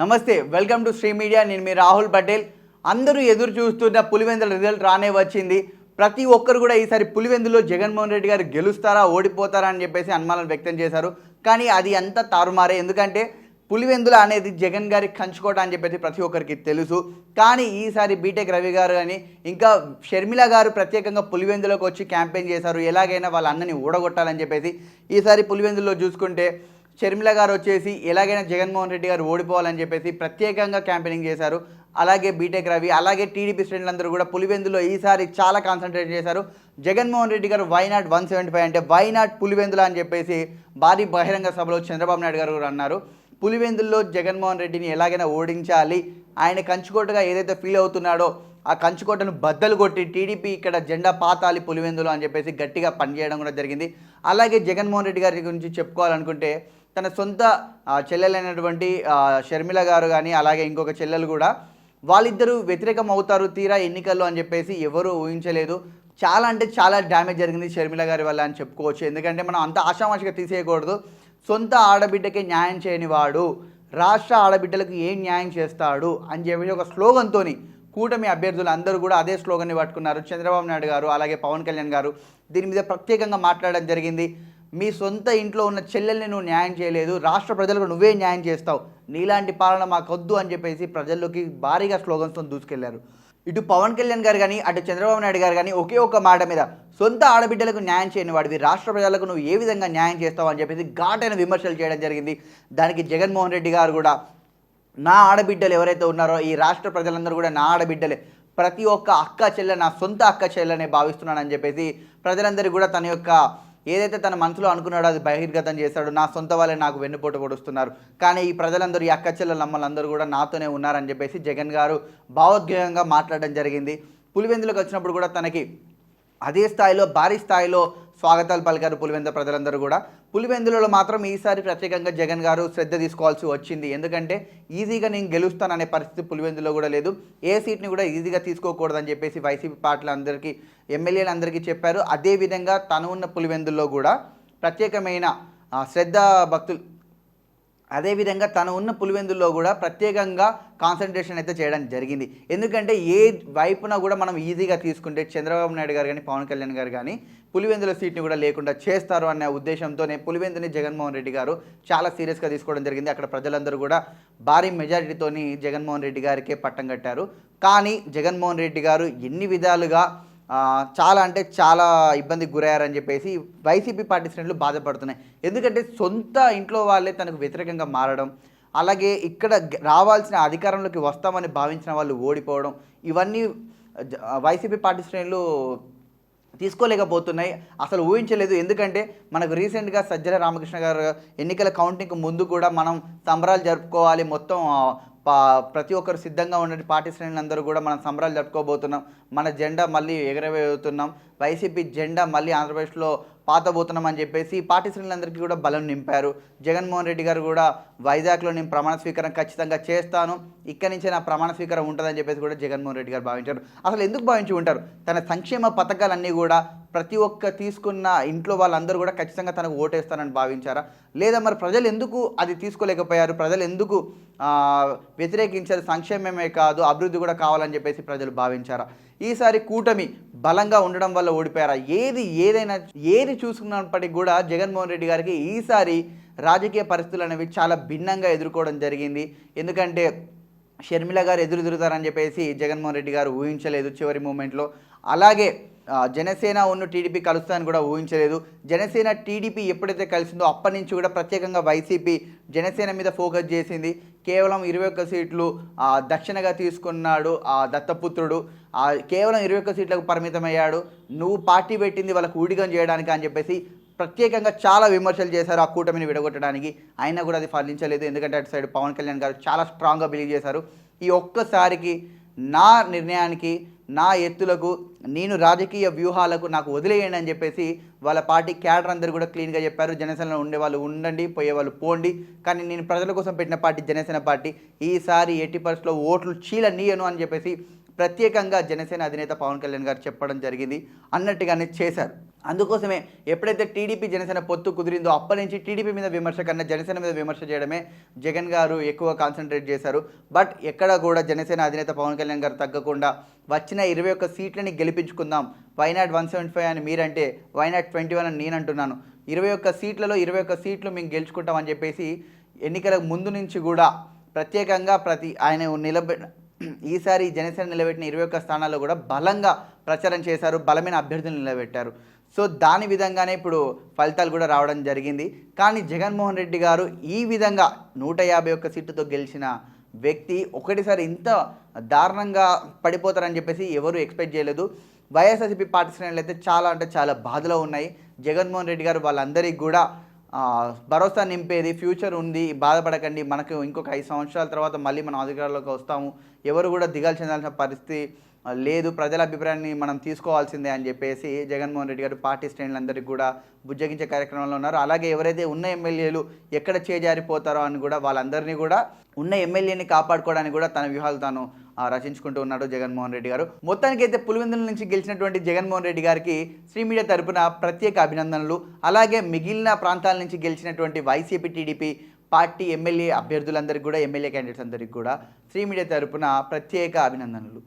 నమస్తే welcome to Shri media. నేను మీ రాహుల్ పటేల్. అందరూ ఎదురు చూస్తున్న పులివెందుల రిజల్ట్ రానే వచ్చింది. ప్రతి ఒక్కరు కూడా ఈసారి పులివెందులో జగన్మోహన్ రెడ్డి గారు గెలుస్తారా ఓడిపోతారా అని చెప్పేసి అనుమానాలు వ్యక్తం చేశారు. కానీ అది అంతా తారుమారే. ఎందుకంటే పులివెందుల అనేది జగన్ గారి కంచుకోట అని చెప్పేసి ప్రతి ఒక్కరికి తెలుసు. కానీ ఈసారి బీటెక్ రవి గారు అని ఇంకా షర్మిల గారు ప్రత్యేకంగా పులివెందులోకి వచ్చి క్యాంపెయిన్ చేశారు. ఎలాగైనా వాళ్ళ అన్నని ఊడగొట్టాలని చెప్పేసి ఈసారి పులివెందులో చూసుకుంటే షర్మిల గారు వచ్చేసి ఎలాగైనా జగన్మోహన్ రెడ్డి గారు ఓడిపోవాలని చెప్పేసి ప్రత్యేకంగా క్యాంపెయినింగ్ చేశారు. అలాగే బీటెక్ రవి అలాగే టీడీపీ శ్రేణులందరూ కూడా పులివెందులో ఈసారి చాలా కాన్సన్ట్రేట్ చేశారు. జగన్మోహన్ రెడ్డి గారు why not one seventy five అంటే వైనాట్ పులివెందుల అని చెప్పేసి భారీ బహిరంగ సభలో చంద్రబాబు నాయుడు గారు కూడా అన్నారు. పులివెందుల్లో జగన్మోహన్ రెడ్డిని ఎలాగైనా ఓడించాలి. ఆయన కంచుకోటగా ఏదైతే ఫీల్ అవుతున్నాడో ఆ కంచుకోటను బద్దలు కొట్టి టీడీపీ ఇక్కడ జెండా పాతాలి పులివెందులు అని చెప్పేసి గట్టిగా పనిచేయడం కూడా జరిగింది. అలాగే జగన్మోహన్ రెడ్డి గారి గురించి చెప్పుకోవాలనుకుంటే తన సొంత చెల్లెలైనటువంటి షర్మిల గారు కానీ అలాగే ఇంకొక చెల్లెలు కూడా వాళ్ళిద్దరూ వ్యతిరేకం అవుతారు తీరా ఎన్నికల్లో అని చెప్పేసి ఎవరూ ఊహించలేదు. చాలా అంటే చాలా డ్యామేజ్ జరిగింది షర్మిల గారి వల్ల అని చెప్పుకోవచ్చు. ఎందుకంటే మనం అంత ఆషామాషిగా తీసేయకూడదు. సొంత ఆడబిడ్డకి న్యాయం చేయని వాడు రాష్ట్ర ఆడబిడ్డలకు ఏం న్యాయం చేస్తాడు అని చెప్పేసి ఒక స్లోగన్తో కూటమి అభ్యర్థులు అందరూ కూడా అదే స్లోగన్ని పట్టుకున్నారు. చంద్రబాబు నాయుడు గారు అలాగే పవన్ కళ్యాణ్ గారు దీని మీద ప్రత్యేకంగా మాట్లాడడం జరిగింది. మీ సొంత ఇంట్లో ఉన్న చెల్లెల్ని నువ్వు న్యాయం చేయలేదు రాష్ట్ర ప్రజలకు నువ్వే న్యాయం చేస్తావు నీలాంటి పాలన మాకొద్దు అని చెప్పేసి ప్రజల్లోకి భారీగా స్లోగన్స్తో దూసుకెళ్ళారు. ఇటు పవన్ కళ్యాణ్ గారు కానీ అటు చంద్రబాబు నాయుడు గారు కానీ ఒకే ఒక మాట మీద సొంత ఆడబిడ్డలకు న్యాయం చేయని వాడివి రాష్ట్ర ప్రజలకు నువ్వు ఏ విధంగా న్యాయం చేస్తావు అని చెప్పేసి ఘాటైన విమర్శలు చేయడం జరిగింది. దానికి జగన్మోహన్ రెడ్డి గారు కూడా నా ఆడబిడ్డలు ఎవరైతే ఉన్నారో ఈ రాష్ట్ర ప్రజలందరూ కూడా నా ఆడబిడ్డలే. ప్రతి ఒక్క అక్క చెల్లె నా సొంత అక్క చెల్లెనే భావిస్తున్నానని చెప్పేసి ప్రజలందరికీ కూడా తన యొక్క ఏదైతే తన మనసులో అనుకున్నాడో అది బహిర్గతం చేశాడు నా సొంత వాళ్ళే నాకు వెన్నుపోటు పొడుస్తున్నారు. కానీ ఈ ప్రజలందరూ ఈ అక్క అమ్మలందరూ కూడా నాతోనే ఉన్నారని చెప్పేసి జగన్ గారు భావోద్వేగంగా మాట్లాడడం జరిగింది. పులివెందులకు వచ్చినప్పుడు కూడా తనకి అదే స్థాయిలో భారీ స్థాయిలో స్వాగతాలు పలికారు పులివెంద ప్రజలందరూ కూడా. పులివెందులలో మాత్రం ఈసారి ప్రత్యేకంగా జగన్ గారు శ్రద్ధ తీసుకోవాల్సి వచ్చింది. ఎందుకంటే ఈజీగా నేను గెలుస్తాననే పరిస్థితి పులివెందులో కూడా లేదు. ఏ సీట్ని కూడా ఈజీగా తీసుకోకూడదని చెప్పేసి వైసీపీ పార్టీలందరికీ ఎమ్మెల్యేలందరికీ చెప్పారు. అదేవిధంగా తను ఉన్న పులివెందుల్లో కూడా ప్రత్యేకమైన శ్రద్ధ భక్తులు అదేవిధంగా తను ఉన్న పులివెందుల్లో కూడా ప్రత్యేకంగా కాన్సన్ట్రేషన్ అయితే చేయడం జరిగింది. ఎందుకంటే ఏ వైపున కూడా మనం ఈజీగా తీసుకుంటే చంద్రబాబు నాయుడు గారు కానీ పవన్ కళ్యాణ్ గారు కానీ పులివెందుల సీట్ని కూడా లేకుండా చేస్తారు అనే ఉద్దేశంతోనే పులివెందుని జగన్మోహన్ రెడ్డి గారు చాలా సీరియస్గా తీసుకోవడం జరిగింది. అక్కడ ప్రజలందరూ కూడా భారీ మెజారిటీతోని జగన్మోహన్ రెడ్డి గారికే పట్టం కట్టారు. కానీ జగన్మోహన్ రెడ్డి గారు ఎన్ని విధాలుగా చాలా అంటే చాలా ఇబ్బందికి గురయ్యారని చెప్పేసి వైసీపీ పార్టీ శ్రేణులు బాధపడుతున్నాయి. ఎందుకంటే సొంత ఇంట్లో వాళ్ళే తనకు వ్యతిరేకంగా మారడం అలాగే ఇక్కడ రావాల్సిన అధికారంలోకి వస్తామని భావించిన వాళ్ళు ఓడిపోవడం ఇవన్నీ జ- వైసీపీ పార్టీ శ్రేణులు తీసుకోలేకపోతున్నాయి. అసలు ఊహించలేదు. ఎందుకంటే మనకు రీసెంట్గా సజ్జల రామకృష్ణ గారు ఎన్నికల కౌంటింగ్ ముందు కూడా మనం సంబరాలు జరుపుకోవాలి మొత్తం పా- ప్రతి ఒక్కరు సిద్ధంగా ఉండండి. పార్టీ శ్రేణులందరూ కూడా మనం సంబరాలు జరుపుకోబోతున్నాం. మన జెండా మళ్ళీ ఎగరవేస్తున్నాం వైసీపీ జెండా మళ్ళీ ఆంధ్రప్రదేశ్లో పాతబోతున్నాం అని చెప్పేసి పార్టీ శ్రేణులందరికీ కూడా బలం నింపారు. జగన్మోహన్ రెడ్డి గారు కూడా వైజాగ్లో నేను ప్రమాణ స్వీకారం ఖచ్చితంగా చేస్తాను. ఇక్కడి నుంచే నా ప్రమాణ స్వీకారం ఉంటుందని చెప్పేసి కూడా జగన్మోహన్ రెడ్డి గారు భావించారు. అసలు ఎందుకు భావించి ఉంటారు? తన సంక్షేమ పథకాలన్నీ కూడా ప్రతి ఒక్క తీసుకున్న ఇంట్లో వాళ్ళందరూ కూడా ఖచ్చితంగా తనకు ఓటేస్తానని భావించారా? లేదా మరి ప్రజలు ఎందుకు అది తీసుకోలేకపోయారు? ప్రజలు ఎందుకు వ్యతిరేకించారు సంక్షేమమే కాదు అభివృద్ధి కూడా కావాలని చెప్పేసి ప్రజలు భావించారా? ఈసారి కూటమి బలంగా ఉండడం వల్ల ఓడిపోయారా? ఏది ఏదైనా ఏది చూసుకున్నప్పటికీ కూడా జగన్మోహన్ రెడ్డి గారికి ఈసారి రాజకీయ పరిస్థితులు అనేవి చాలా భిన్నంగా ఎదుర్కోవడం జరిగింది. ఎందుకంటే షర్మిల గారు ఎదురు తిరుగుతారని చెప్పేసి జగన్మోహన్ రెడ్డి గారు ఊహించలేదు చివరి మూమెంట్లో. అలాగే జనసేన ఉన్న టీడీపీ కలుస్తారని కూడా ఊహించలేదు. జనసేన టీడీపీ ఎప్పుడైతే కలిసిందో అప్పటి నుంచి కూడా ప్రత్యేకంగా వైసీపీ జనసేన మీద ఫోకస్ చేసింది. కేవలం ఇరవై ఒక్క సీట్లు దక్షిణగా తీసుకున్నాడు ఆ దత్తపుత్రుడు. కేవలం ఇరవై ఒక్క సీట్లకు పరిమితమయ్యాడు. నువ్వు పార్టీ పెట్టింది వాళ్ళకు ఊడిగం చేయడానికి అని చెప్పేసి ప్రత్యేకంగా చాలా విమర్శలు చేశారు ఆ కూటమిని విడగొట్టడానికి. అయినా కూడా అది ఫలించలేదు. ఎందుకంటే అటు సైడ్ పవన్ కళ్యాణ్ గారు చాలా స్ట్రాంగ్గా బిలీవ్ చేశారు. ఈ ఒక్కసారికి నా నిర్ణయానికి నా ఎత్తులకు నేను రాజకీయ వ్యూహాలకు నాకు వదిలేయండి అని చెప్పేసి వాళ్ళ పార్టీ క్యాడర్ అందరూ కూడా క్లీన్గా చెప్పారు. జనసేనలో ఉండే వాళ్ళు ఉండండి పోయే వాళ్ళు పోండి. కానీ నేను ప్రజల కోసం పెట్టిన పార్టీ జనసేన పార్టీ. ఈసారి ఎట్టి పరిస్థితుల్లో ఓట్లు చీల నీయను అని చెప్పేసి ప్రత్యేకంగా జనసేన అధినేత పవన్ కళ్యాణ్ గారు చెప్పడం జరిగింది. అన్నట్టుగానే చేశారు. అందుకోసమే ఎప్పుడైతే టీడీపీ జనసేన పొత్తు కుదిరిందో అప్పటి నుంచి టీడీపీ మీద విమర్శ కన్నా జనసేన మీద విమర్శ చేయడమే జగన్ గారు ఎక్కువ కాన్సన్ట్రేట్ చేశారు. బట్ ఎక్కడ కూడా జనసేన అధినేత పవన్ కళ్యాణ్ గారు తగ్గకుండా వచ్చిన ఇరవై ఒక్క సీట్లని గెలిపించుకుందాం. Why not one seventy five అని మీరంటే వైనాట్ ట్వంటీ వన్ అని నేను అంటున్నాను. ఇరవై ఒక్క సీట్లలో ఇరవై ఒక్క సీట్లు మేము గెలుచుకుంటామని చెప్పేసి ఎన్నికల ముందు నుంచి కూడా ప్రత్యేకంగా ప్రతి ఆయన నిలబె ఈసారి జనసేన నిలబెట్టిన ఇరవై ఒక్క స్థానాల్లో కూడా బలంగా ప్రచారం చేశారు. బలమైన అభ్యర్థులు నిలబెట్టారు. సో దాని విధంగానే ఇప్పుడు ఫలితాలు కూడా రావడం జరిగింది. కానీ జగన్మోహన్ రెడ్డి గారు ఈ విధంగా నూట యాభై ఒక్క సీటుతో గెలిచిన వ్యక్తి ఒకటిసారి ఇంత దారుణంగా పడిపోతారని చెప్పేసి ఎవరు ఎక్స్పెక్ట్ చేయలేదు. వైఎస్ఆర్సీపీ పార్టీ శ్రేణులు అయితే చాలా అంటే చాలా బాధలో ఉన్నాయి. జగన్మోహన్ రెడ్డి గారు వాళ్ళందరికీ కూడా భరోసా నింపేది ఫ్యూచర్ ఉంది బాధపడకండి మనకు ఇంకొక ఐదు సంవత్సరాల తర్వాత మళ్ళీ మనం అధికారంలోకి వస్తాము. ఎవరు కూడా దిగాలు చెందాల్సిన పరిస్థితి లేదు. ప్రజల అభిప్రాయాన్ని మనం తీసుకోవాల్సిందే అని చెప్పేసి జగన్మోహన్ రెడ్డి గారు పార్టీ శ్రేణులందరికీ కూడా బుజ్జగించే కార్యక్రమంలో ఉన్నారు. అలాగే ఎవరైతే ఉన్న ఎమ్మెల్యేలు ఎక్కడ చేజారిపోతారో అని కూడా వాళ్ళందరినీ కూడా ఉన్న ఎమ్మెల్యేని కాపాడుకోవడానికి కూడా తన వ్యూహాలు తాను రచించుకుంటూ ఉన్నాడు జగన్మోహన్ రెడ్డి గారు. మొత్తానికి అయితే పులివెందుల నుంచి గెలిచినటువంటి జగన్మోహన్ రెడ్డి గారికి శ్రీ మీడియా తరపున ప్రత్యేక అభినందనలు. అలాగే మిగిలిన ప్రాంతాల నుంచి గెలిచినటువంటి వైసీపీ టీడీపీ పార్టీ ఎమ్మెల్యే అభ్యర్థులందరికీ కూడా ఎమ్మెల్యే క్యాండిడేట్స్ అందరికీ కూడా శ్రీ మీడియా తరపున ప్రత్యేక అభినందనలు.